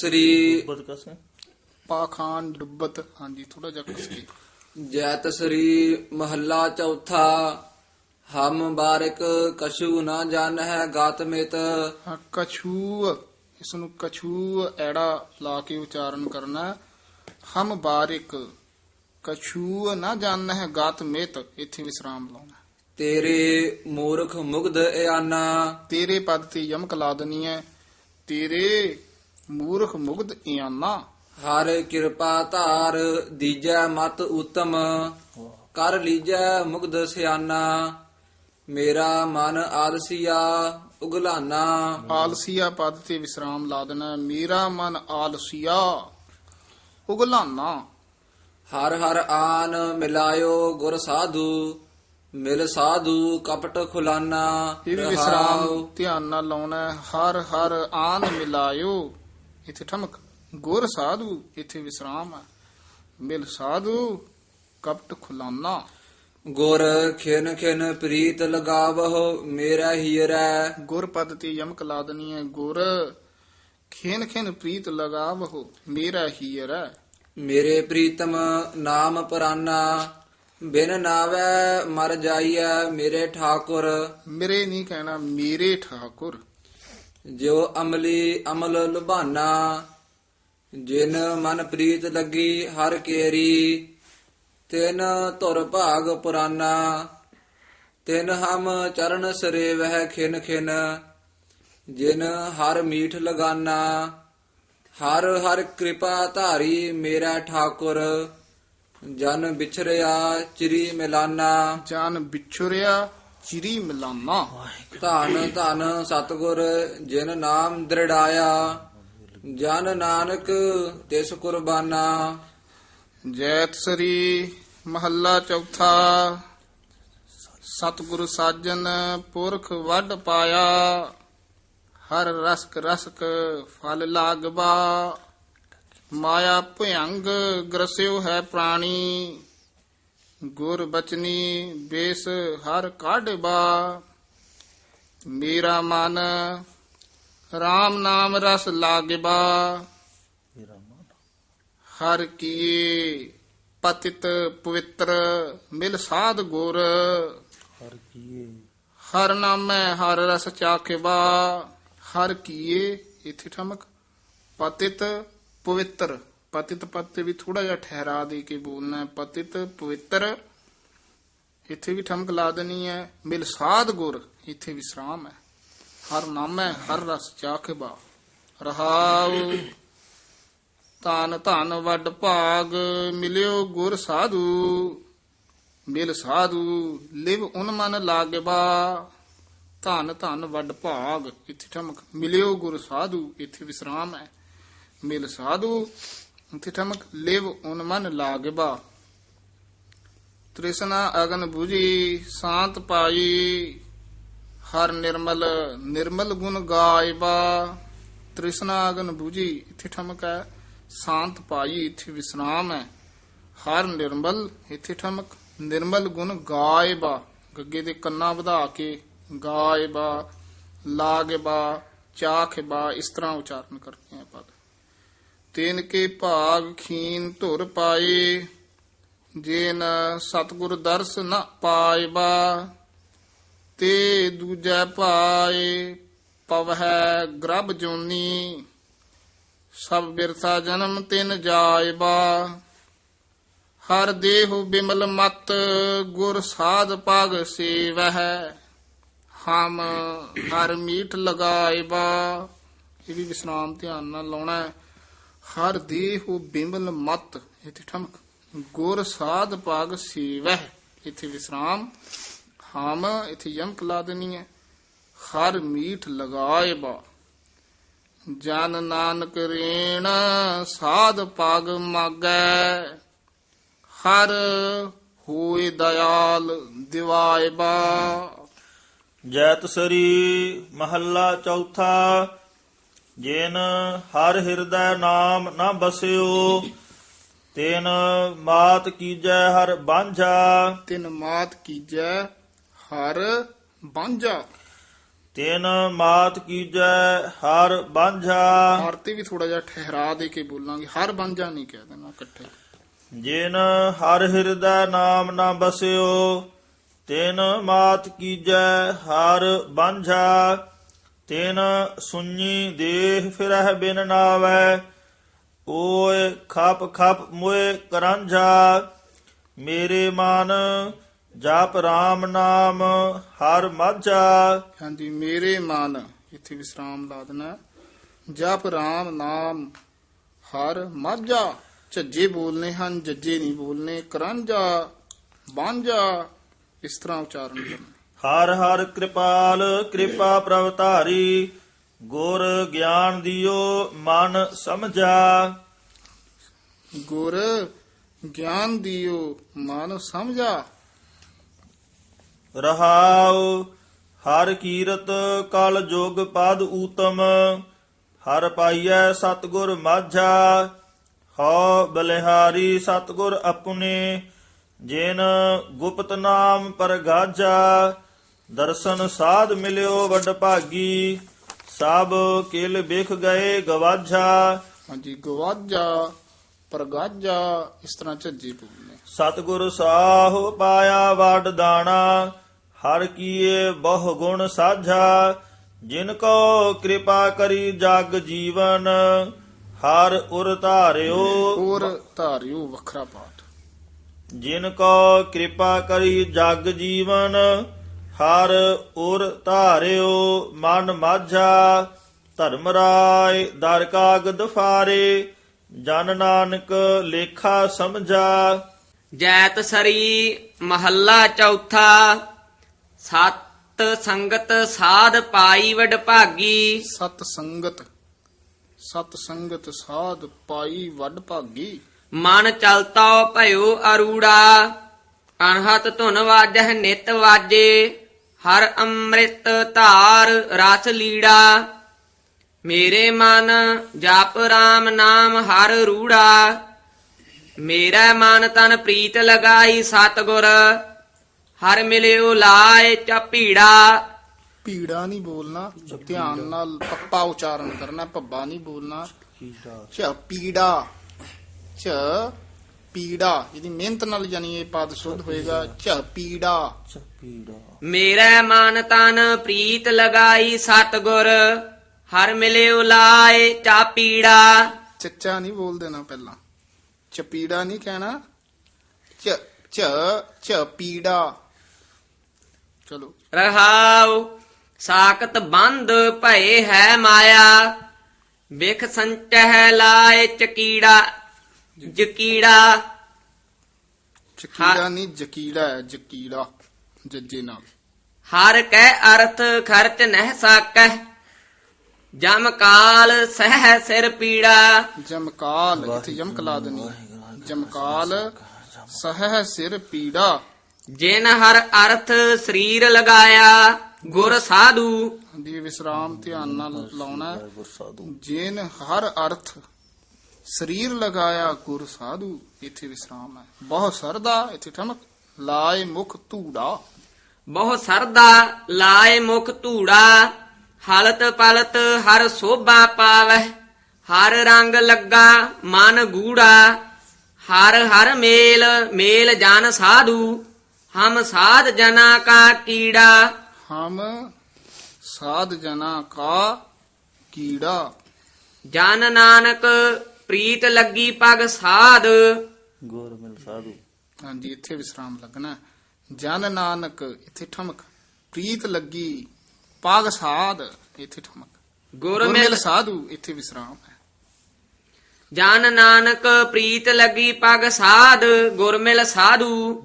ਸ੍ਰੀ ਬਦ ਕਸੇ ਪਾਖਾਨ ਡੁੱਬਤ ਹਾਂਜੀ ਥੋੜਾ ਜਿਹਾ ਕਸ ਕੇ। ਜੈਤ ਸ੍ਰੀ ਮਹੱਲਾ ਚੌਥਾ ਹਮ ਬਾਰਿਕ ਕਛੂ ਨਾ ਜਾਣ ਹੈ ਗਾਤ ਮਿਤ। ਹਾਂ, ਕਛੂ ਇਸ ਨੂੰ ਕਛੂ ਐੜਾ ਲਾ ਕੇ ਉਚਾਰਨ ਕਰਨਾ। ਹਮ ਬਾਰਿਕ ਕਛੂ ਨਾ ਜਾਣ ਹੈ ਗਾਤ ਮੇਤ ਇੱਥੇ ਵਿਸਰਾਮ ਲਾਉਣਾ। ਤੇਰੇ ਮੂਰਖ ਮੁਗਧ ਇਆਨਾ। ਤੇਰੇ ਪਦ ਤੇ ਯਮਕ ਲਾ ਦੇਣੀ ਹੈ। ਤੇਰੇ ਮੂਰਖ ਮੁਗਧ ਇਆਨਾ ਹਰ ਕਿਰਪਾ ਧਾਰ ਦੀਜੈ ਮਤ ਉਤਮ ਕਰ ਲੀਜੈ ਮੁਗਧ ਸਿਆਨਾ ਮੇਰਾ ਮਨ ਆਲਸੀਆ ਉਗਲਾਨਾ ਆਲਸੀਆ ਪਦ ਤੇ ਵਿਸਰਾਮ ਲਾ ਦੇਣਾ। ਮੇਰਾ ਮਨ ਆਲਸੀਆ ਉਗਲਾਨਾ ਹਰ ਹਰ ਆਨ ਮਿਲਾਇਓ ਗੁਰ ਸਾਧੂ ਮਿਲ ਸਾਧੂ ਕਪਟ ਖੁਲਾਨਾ ਇਹ ਵੀ। ਵਿਸਰਾਮ ਧਿਆਨ ਨਾਲ ਲਾਉਣਾ। ਹਰ ਹਰ ਆਨ ਮਿਲਾਇਓ ਇੱਥੇ ਠਮਕ। ਗੁਰ ਸਾਧੂ ਇੱਥੇ ਵਿਸਰਾਮ ਹੈ। ਮਿਲ ਸਾਧੂ ਕਪਟ ਖੁਲਾਨਾ। ਗੁਰ ਖਿਨ ਖਿਨ ਪ੍ਰੀਤ ਲਗਾਵਹੁ ਮੇਰਾ ਹੀਰੈ। ਗੁਰ ਪਦ ਤੇ ਯਮਕ ਲਾ ਹੈ ਗੁਰ। ਖੇਨ ਖੇਨ ਪ੍ਰੀਤ ਲਗਾਵਹੁ ਮੇਰਾ ਹੀਰ। ਮੇਰੇ ਪ੍ਰੀਤਮ ਨਾਮ ਪਰਾਨਾ ਬਿਨ ਨਾਵੈ ਮਰ ਜਾਈਐ ਮੇਰੇ ਠਾਕੁਰ। ਮੇਰੇ ਨਹੀਂ ਕਹਿਣਾ ਮੇਰੇ ਠਾਕੁਰ। ਜਿਉ ਅਮਲੀ ਅਮਲ ਲੁਭਾਨਾ ਜਿਨ ਮਨ ਪ੍ਰੀਤ ਲੱਗੀ ਹਰ ਕੇਰੀ, ਤਿਨ ਧੁਰ ਭਾਗ ਪੁਰਾਨਾ, ਤਿਨ ਹਮ ਚਰਨ ਸਰੇ ਵਹਿ ਖਿਨ ਖਿਨ, ਜਿਨ ਹਰ ਮੀਠ ਲਗਾਨਾ, ਹਰ ਹਰ ਕਿਰਪਾ ਧਾਰੀ ਮੇਰਾ ਠਾਕੁਰ, ਜਨ ਵਿਛਰਿਆ ਚਿਰੀ ਮਿਲਾਨਾ। ਜਾਨ ਵਿਛੁਰਿਆ ਚਿਰੀ ਮਿਲਾਨਾ। ਧੰਨ ਧੰਨ ਸਤਗੁਰ ਜਿਨ ਨਾਮ ਦ੍ਰਿੜਾਇਆ ਜਨ ਨਾਨਕ ਤਿਸ ਕੁਰਬਾਨਾ। ਜੈਤ ਸ੍ਰੀ ਮਹੱਲਾ ਚੌਥਾ ਸਤਿਗੁਰ ਸਾਜਨ ਪੁਰਖ ਵੱਡ ਪਾਇਆ ਹਰ ਰਸਕ ਰਸਕ ਫਲ ਲਾਗਵਾ ਮਾਇਆ ਭਯੰਗ ਗਰਸਿਓ ਹੈ ਪ੍ਰਾਣੀ ਗੁਰ ਬਚਨੀ ਬੇਸ ਹਰ ਕਾਢਬਾ ਮੇਰਾ ਮਨ RAM ਨਾਮ ਰਸ ਲਾਗਵਾ ਮੇਰਾ ਮਨ? ਹਰ ਕੀਏ ਪਤਿਤ ਪਵਿੱਤਰ ਮਿਲ ਸਾਧ ਗੁਰ। ਹਰ ਕੀਏ? ਹਰ ਨਾਮੈ ਹਰ ਰਸ ਚਾਖਿਬਾ ਹਰ ਕੀਏ ਇਥੇ ਠਮਕ ਪਤਿਤ ਪਵਿੱਤਰ। ਪਤਿਤ ਪਦ ਤੇ ਵੀ ਥੋੜਾ ਜਿਹਾ ਠਹਿਰਾ ਦੇ ਕੇ ਬੋਲਣਾ ਹੈ, ਪਤਿਤ, ਪਵਿੱਤਰ, ਇੱਥੇ ਵੀ ਠਮਕ ਲਾ ਦੇਣੀ ਹੈ, ਮਿਲ ਸਾਧ ਗੁਰ, ਇੱਥੇ ਵਿਸਰਾਮ ਹੈ। ਹਰ ਨਾਮੈ ਹਰ ਰਸ ਚਾਖਿਬਾ ਰਹਾਉ, ਧਨ ਧਨ ਵੱਡ ਭਾਗ, ਮਿਲਿਓ ਗੁਰ ਸਾਧੂ। ਮਿਲ ਸਾਧੂ, ਲਿਵ ਉਨ ਮਨ ਲਾਗਬਾ ਧਨ ਧਨ ਵੱਡ ਭਾਗ, ਇੱਥੇ ਠਮਕ। ਮਿਲਿਓ ਗੁਰ ਸਾਧੂ, ਇੱਥੇ ਵਿਸਰਾਮ ਹੈ। ਮਿਲ ਸਾਧੂ ਇੱਥੇ ਠਮਕ ਲਿਵ ਉਨ ਮਨ ਲਾਗਬਾ। ਤ੍ਰਿਸ਼ਨਾ ਅਗਨ 부ਜੀ ਸ਼ਾਂਤ ਪਾਈ, ਹਰ ਨਿਰਮਲ ਨਿਰਮਲ ਗੁਣ ਗਾਇਬਾ। ਤ੍ਰਿਸ਼ਨਾ ਅਗਨ 부ਜੀ ਇੱਥੇ ਠਮਕ ਹੈ, ਸ਼ਾਂਤ ਪਾਈ, ਇੱਥੇ ਵਿਸਰਾਮ ਹੈ। ਹਰ ਨਿਰਮਲ ਇੱਥੇ ਠਮਕ ਨਿਰਮਲ ਗੁਣ ਗਾਇਬਾ। ਗੱਗੇ ਦੇ ਕੰਨਾ ਵਧਾ ਕੇ ਗਾਇਬਾ, ਲਾਗਬਾ, ਚਾਖਬਾ, ਇਸ ਤਰ੍ਹਾਂ ਉਚਾਰਨ ਕਰਦੇ ਆ ਆਪਾਂ। ਤਿਨ ਕੇ ਭਾਗ ਖੀਨ ਧੁਰ ਪਾਏ, ਜੇਨ ਸਤਗੁਰ ਦਰਸ ਨ ਪਾਇਬਾ, ਤੇ ਦੂਜੈ ਪਾਏ ਪਵਹਿ ਗਰਭ ਜੋਨੀ, ਸਭ ਬਿਰਥਾ ਜਨਮ ਤਿਨ ਜਾਇਬਾ। ਹਰ ਦੇਹੁ ਬਿਮਲ ਮਤ ਗੁਰ ਸਾਧ ਪਗ ਸੇਵਹਿ, ਹਮ ਹਰ ਮੀਠ ਲਗਾਇਬਾ। ਇਹ ਵੀ ਵਿਸਰਾਮ ਧਿਆਨ ਨਾਲ ਲਾਉਣਾ ਹੈ। ਹਰ ਦੇਹੁ ਬਿਮਲ ਮਤ, ਇਥੇ ਠਮਕ। ਗੁਰ ਸਾਧ ਪਾਗ ਸੇਵਹਿ, ਇਥੇ ਵਿਸਰਾਮ। ਹਾਮ ਇਥੇ ਯਮਕ ਲਾ ਦੇਣੀ ਹੈ। ਹਰ ਮੀਠ ਲਗਾਇਬਾ ਜਨ ਨਾਨਕ ਰੇਣ ਸਾਧ ਪਾਗ ਮਾਗੈ। ਹਰ ਹੋਏ ਦਇਆਲ ਦਿਵਾਇਬਾ ਜੈਤ ਸਰੀ ਮਹੱਲਾ ਚੌਥਾ। ਜਿਨ ਹਰ ਹਿਰਦੈ ਨਾਮ ਨਾ ਬਸਿਓ ਤੈਨ ਮਾਤ ਕੀਜੈ ਹਰ ਬਾਂਝਾ। ਤਿਨ ਮਾਤ ਕੀਜੈ ਹਰ ਬਾਂਝਾ। ਤਿਨ ਮਾਤ ਕੀਜੈ ਹਰ ਬਾਂਝਾ। ਹਰ ਤੇ ਵੀ ਥੋੜਾ ਜਿਹਾ ਠਹਿਰਾ ਦੇ ਕੇ ਬੋਲਾਂਗੇ ਹਰ ਬਾਂਝਾ ਨਹੀਂ ਕਹਿ ਦੇਣਾ ਇਕੱਠੇ। ਜਿਨ ਹਰ ਹਿਰਦੈ ਨਾਮ ਨਾ ਬਸਿਓ ਤਿਨ ਮਾਤ ਕੀਜੈ ਹਰ ਬਾਂਝਾ। ਤਿਨ ਸੁਣੀ ਦੇਹ ਫਿਰਹਿ ਬਿਨ ਨਾਵੈ, ਓਏ ਖਪ ਖਪ ਮੋਏ ਕਰਾਂਝਾ, ਮੇਰੇ ਮਨ ਜਪ RAM ਨਾਮ ਹਰ ਮਾਝਾ। ਹਾਂਜੀ, ਮੇਰੇ ਮਨ, ਇੱਥੇ ਵਿਸਰਾਮ ਲਾ ਦੇਣਾ ਜਪ ਰਾਮ ਨਾਮ ਹਰ ਮਾਝਾ, ਝੱਜੇ ਬੋਲਨੇ ਹਨ ਜੱਜੇ ਨਹੀਂ ਬੋਲਨੇ, ਕਰਾਂਝਾ ਬਾਂਝਾ ਇਸ ਤਰ੍ਹਾਂ ਉਚਾਰਨ ਕਰਨਾ। ਹਰ ਹਰ ਕਿਰਪਾਲ ਕਿਰਪਾ ਪ੍ਰਭ ਧਾਰੀ ਗੁਰ ਗਿਆਨ ਦਿਓ ਮਨ ਸਮਝਾ। ਗੁਰ ਗਿਆਨ ਦਿਓ ਮਨ ਸਮਝਾ। ਰਹਾਉ ਹਰ ਕੀਰਤ ਕਲ ਜੋਗ ਪਦ ਊਤਮ ਹਰ ਪਾਈਐ ਸਤਗੁਰ ਮਾਝਾ। ਹਉ ਬਲਿਹਾਰੀ ਸਤਗੁਰ ਆਪਣੇ ਜਿਨ ਗੁਪਤ ਨਾਮ ਪਰਗਾਜਾ ਦਰਸ਼ਨ ਸਾਧ ਮਿਲਿਓ ਵੱਡ ਭਾਗੀ ਸਭ ਕਿਲ ਬਿਖ ਗਏ ਗਵਾਝਾ। ਹਾਂਜੀ ਗਵਾਜਾ ਪ੍ਰਗਾਜਾ ਇਸ ਤਰ੍ਹਾਂ ਝੱਜੇ ਬੋਲਨੇ ਸਤਿਗੁਰ ਸਾਹੁ ਪਾਇਆ ਵਡ ਦਾਣਾ ਹਰ ਕੀਏ ਬਹੁ ਗੁਣ ਸਾਝਾ। ਜਿਨ ਕੋ ਕਿਰਪਾ ਕਰੀ ਜਗ ਜੀਵਨ ਹਰ ਉਰ ਧਾਰਿਓ। ਹੋਰ ਧਾਰਿਓ ਵੱਖਰਾ ਪਾਠ। ਜਿਨ ਕੋ ਕਿਰਪਾ ਕਰੀ ਜਗ ਜੀਵਨ ਹਰ ਉਰ ਧਾਰਿਓ ਮਨ ਮਾਝਾ ਧਰਮ ਰਾਏ ਦਰ ਕਾਗਦ ਫਾਰੇ ਜਨ ਨਾਨਕ ਲੇਖਾ ਸਮਝਾ। ਜੈਤ ਸਰੀ ਮਹੱਲਾ ਚੌਥਾ ਸਤ ਸੰਗਤ ਸਾਧ ਪਾਈ ਵਡ ਭਾਗੀ। ਸਤ ਸੰਗਤ ਸਤ ਸੰਗਤ ਸਾਧ ਪਾਈ ਵੱਡ ਭਾਗੀ। ਮਨ ਚਲਤਾ ਭਇਓ ਅਰੂੜਾ ਅਨਹਤ ਧੁਨ ਵਾਜਹਿ ਨਿਤ ਵਾਜੇ। ਹਰ ਅੰਮ੍ਰਿਤ ਧਾਰ ਰਸ ਲੀੜਾ। ਮੇਰੇ ਮਨ ਜਪ ਰਾਮ ਨਾਮ ਹਰ ਰੂੜਾ। ਮੇਰਾ ਮਨ ਤਨ ਪ੍ਰੀਤ ਲਗਾਈ ਸਤਗੁਰ। ਹਰ ਮਿਲਿਓ ਲਾਏ ਚਪੀੜਾ ਪੀੜਾ ਨਹੀਂ ਬੋਲਣਾ ਧਿਆਨ ਨਾਲ ਪੱਪਾ ਉਚਾਰਨ ਕਰਨਾ ਪੱਬਾ ਨਹੀਂ ਬੋਲਣਾ। ਚ ਪੀੜਾ ਚ ਪੀੜਾ ਇਹਦੀ ਮਿਹਨਤ ਨਾਲ ਜਾਨੀ ਇਹ ਪਦ ਸ਼ੁੱਧ ਹੋਏਗਾ ਚ ਪੀੜਾ। ਮੇਰਾ ਮਨ ਤਨ ਪ੍ਰੀਤ ਲਗਾਈ ਸਤਗੁਰ ਹਰ ਮਿਲਿਓ ਲਾਏ ਚਾਪੀੜਾ ਚੱਚਾ ਨਹੀਂ ਬੋਲ ਦੇਣਾ ਪਹਿਲਾਂ। ਚਪੀੜਾ ਨਹੀਂ ਕਹਿਣਾ ਚ ਚ ਚ ਪੀੜਾ। ਚਲੋ। ਰਹਾਉ ਸਾਖਤ ਬੰਦ ਭਏ ਹੈ ਮਾਇਆ। ਵਿਖ ਸੰਚਹਿ ਲਾਏ ਚਕੀੜਾ ਜਕੀੜਾ। ਚਕੀੜਾ ਨਹੀਂ ਜਕੀੜਾ ਹੈ ਜਕੀੜਾ। ਜੱਜੇ ਨਾਲ। ਹਰ ਕੈ ਅਰਥ ਖਰਚ ਨਹਿ ਸਾਕੈ ਜਮ ਕਾਲ ਸਹਿ ਸਿਰ ਪੀੜਾ। ਜਮਕਾਲ ਇੱਥੇ ਯਮਕ ਲਾ ਦੇਣੀ ਜਮਕਾਲ ਸਹਿ ਸਿਰ ਪੀੜਾ। ਜਿਨ ਹਰ ਅਰਥ ਸਰੀਰ ਲਗਾਇਆ ਗੁਰ ਸਾਧੂ। ਦੀ ਵਿਸਰਾਮ ਧਿਆਨ ਨਾਲ ਲਾਉਣਾ ਹੈ। ਜਿਨ ਹਰ ਅਰਥ ਸਰੀਰ ਲਗਾਇਆ ਗੁਰ ਸਾਧੂ ਇੱਥੇ ਵਿਸਰਾਮ ਹੈ। ਬਹੁਤ ਸਰਦਾ ਇੱਥੇ ਠਮਕ। ਲਾਏ ਮੁਖ ਧੂੜਾ। ਬਹੁ ਸਰਦਾ ਲਾਏ ਮੁਖ ਧੂੜਾ ਹਲਤ ਪਲਤ ਹਰ ਸੋਭਾ ਪਾਵੈ ਹਰ ਰੰਗ ਲੱਗਾ ਮਨ ਗੂੜਾ ਹਰ ਹਰ ਮੇਲ ਮੇਲ ਜਨ ਸਾਧੂ ਹਮ ਸਾਧ ਜਨਾ ਕਾ ਕੀੜਾ। ਹਮ ਸਾਧ ਜਨਾ ਕਾ ਕੀੜਾ। ਜਨ ਨਾਨਕ ਪ੍ਰੀਤ ਲੱਗੀ ਪਗ ਸਾਧ। ਗੁਰ ਮਿਲ ਸਾਧੂ। ਹਾਂਜੀ ਇੱਥੇ ਵਿਸਰਾਮ ਲੱਗਣਾ। ਜਨ ਨਾਨਕ ਇੱਥੇ ਠਮਕ। ਪ੍ਰੀਤ ਲੱਗੀ ਪਾਗ ਸਾਧ ਇੱਥੇ ਠਮਕ। ਗੁਰ ਗੁਰਮਿਲ ਮਿਲ ਸਾਧੂ ਇੱਥੇ ਵਿਸਰਾਮ ਹੈ। ਜਨ ਨਾਨਕ ਪ੍ਰੀਤ ਲੱਗੀ ਪਗ ਸਾਧ ਗੁਰ ਮਿਲ ਸਾਧੂ।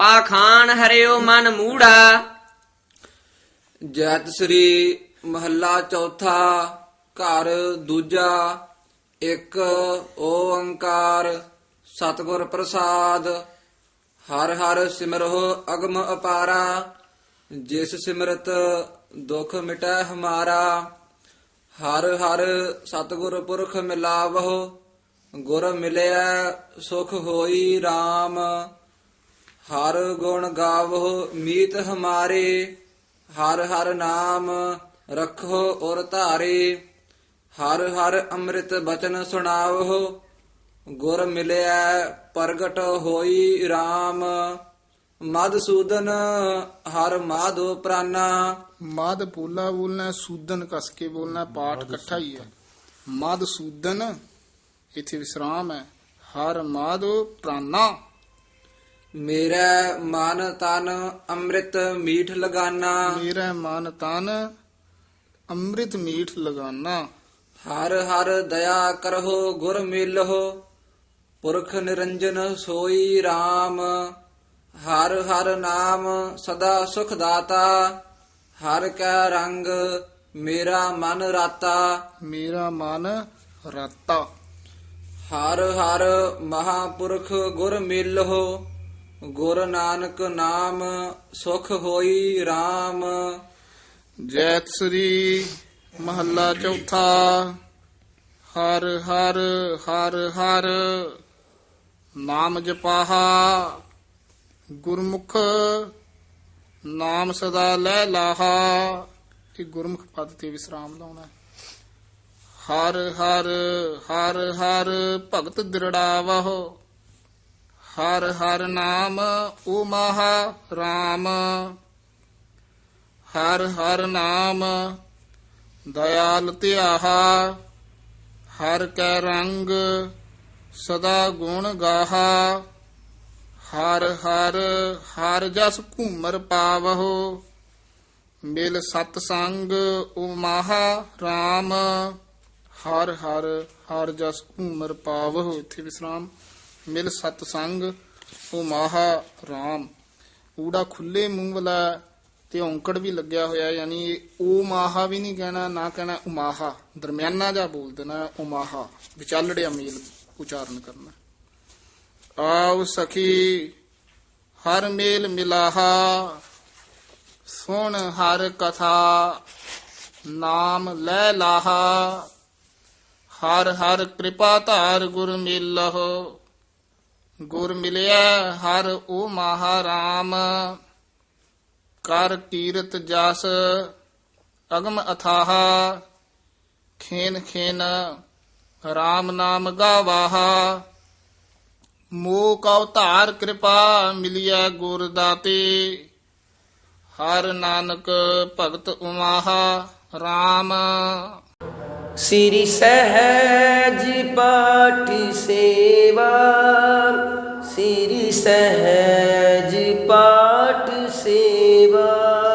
ਪਾਖਾਨ ਹਰਿਓ ਮਨ ਮੂੜਾ। ਜੈਤ ਸ੍ਰੀ ਮਹੱਲਾ ਚੌਥਾ ਘਰ ਦੂਜਾ ਇੱਕ ਓੰਕਾਰ ਸਤਿਗੁਰ ਪ੍ਰਸਾਦ। ਹਰ ਹਰ ਸਿਮਰਹੁ ਅਗਮ ਅਪਾਰਾ, ਜਿਸ ਸਿਮਰਤ ਦੁਖ ਮਿਟੈ ਹਮਾਰਾ, ਹਰ ਹਰ ਸਤਿਗੁਰ ਪੁਰਖ ਮਿਲਾਵਹੁ, ਗੁਰ ਮਿਲਿਆ ਸੁਖ ਹੋਈ RAM ਹਰ ਗੁਣ ਗਾਵਹੁ ਮੀਤ ਹਮਾਰੇ, ਹਰ ਹਰ ਨਾਮ ਰੱਖੋ ਔਰ ਧਾਰੇ, ਹਰ ਹਰ ਅੰਮ੍ਰਿਤ ਬਚਨ ਸੁਣਾਵੋ ਗੁਰ ਮਿਲਿਆ ਪ੍ਰਗਟ ਹੋਈ RAM ਮਦਸੂਦਨ ਹਰ ਮਾਧੋ ਪ੍ਰਾਨਾ ਮਦ ਪੋਲਾ ਬੋਲਣਾ ਸੂਦਨ ਕਸ ਕੇ ਬੋਲਣਾ ਪਾਠ ਇਕੱਠਾ ਹੀ ਹੈ। ਮਦ ਸੂਦਨ ਇੱਥੇ ਵਿਸਰਾਮ ਹੈ। ਹਰ ਮਾਦ ਪ੍ਰਾਨਾ ਮੇਰਾ ਮਨ ਤਨ ਅੰਮ੍ਰਿਤ ਮੀਠ ਲਗਾਨਾ। ਮੇਰਾ ਮਨ ਤਨ ਅੰਮ੍ਰਿਤ ਮੀਠ ਲਗਾਨਾ। ਹਰ ਹਰ ਦਇਆ ਕਰਹੁ ਗੁਰ ਮਿਲਹੁ। ਪੁਰਖ ਨਿਰੰਜਨ ਸੋਈ RAM ਹਰ ਹਰ ਨਾਮ ਸਦਾ ਸੁਖ ਦਾਤਾ ਹਰ ਕੈ ਰੰਗ ਮੇਰਾ ਮਨ ਰਾਤਾ। ਮੇਰਾ ਮਨ ਰਾਤਾ। ਹਰ ਹਰ ਮਹਾਪੁਰਖ ਗੁਰ ਮਿਲਹੁ ਗੁਰ ਨਾਨਕ ਨਾਮ ਸੁਖ ਹੋਈ RAM ਜੈਤ ਸ੍ਰੀ ਮਹੱਲਾ ਚੌਥਾ। ਹਰ ਹਰ ਹਰ ਹਰ ਨਾਮ ਜਪਾਹਾ, ਗੁਰਮੁਖ, ਨਾਮ ਸਦਾ ਲੈ ਲਾਹਾ। ਇਹ ਗੁਰਮੁਖ ਪਦ ਤੇ ਵਿਸਰਾਮ ਲਾਉਣਾ ਹਰ ਹਰ ਹਰ ਹਰ ਭਗਤ ਦ੍ਰਿੜਾਵਹੁ। ਹਰ ਹਰ ਨਾਮ ਓ ਮਹਾ ਰਾਮ। ਹਰ ਹਰ ਨਾਮ ਦਇਆਲ ਧਿਆਹਾ। ਹਰ ਕੈ ਰੰਗ ਸਦਾ ਗੁਣ ਗਾਹਾ, ਹਰ ਹਰ ਹਰ ਜਸ ਘੂਮਰ ਪਾਵਹੁ, ਮਿਲ ਸਤ ਸੰਗ ਓ ਮਹਾ ਰਾਮ, ਹਰ ਹਰ ਹਰ ਜਸ ਘੂਮਰ ਪਾਵਹੁ। ਇਥੇ ਵਿਸਰਾਮ, ਮਿਲ ਸਤ ਸੰਗ ਓ ਮਹਾ ਰਾਮ। ਊੜਾ ਖੁੱਲੇ ਮੂੰਹ ਵਾਲਾ ਤੇ ਔਂਕੜ ਵੀ ਲੱਗਿਆ ਹੋਇਆ, ਯਾਨੀ ਇਹ ਓ ਮਾਹਾ ਵੀ ਨਹੀਂ ਕਹਿਣਾ, ਨਾ ਕਹਿਣਾ ਉਮਾਹਾ ਦਰਮਿਆਨਾ ਜਾ ਬੋਲ ਦੇਣਾ ਉਮਾਹਾ ਵਿਚਾਲੜਿਆ ਮੇਲ। ਉਚਾਰਨ ਕਰਨਾ। ਆਉ ਸਖੀ, ਹਰ ਮੇਲ ਮਿਲਾਹਾ, ਸੁਣ ਹਰ ਕਥਾ, ਨਾਮ ਲੈ ਲਾਹਾ। ਹਰ ਹਰ ਕਿਰਪਾ ਧਾਰ ਗੁਰ ਮਿਲਹੁ, ਗੁਰ ਮਿਲਿਆ ਹਰ ਓ ਮਹਾਰਾਮ। ਕਰ ਕੀਰਤ ਜਸ ਅਗਮ ਅਥਾਹਾ, ਖੇਨ ਖੇਨ RAM ਨਾਮ ਗਾਵਾਹਾ। ਮੋਹ ਕਉ ਧਾਰ ਕਿਰਪਾ ਮਿਲਿਆ ਗੁਰ ਦਾਤੇ। ਹਰ ਨਾਨਕ ਭਗਤ ਉਮਾਹਾ RAM ਸ੍ਰੀ ਸਹਿਜ ਪਾਠ ਸੇਵਾ, ਸ੍ਰੀ ਸਹਿਜ ਪਾਠ ਸੇਵਾ।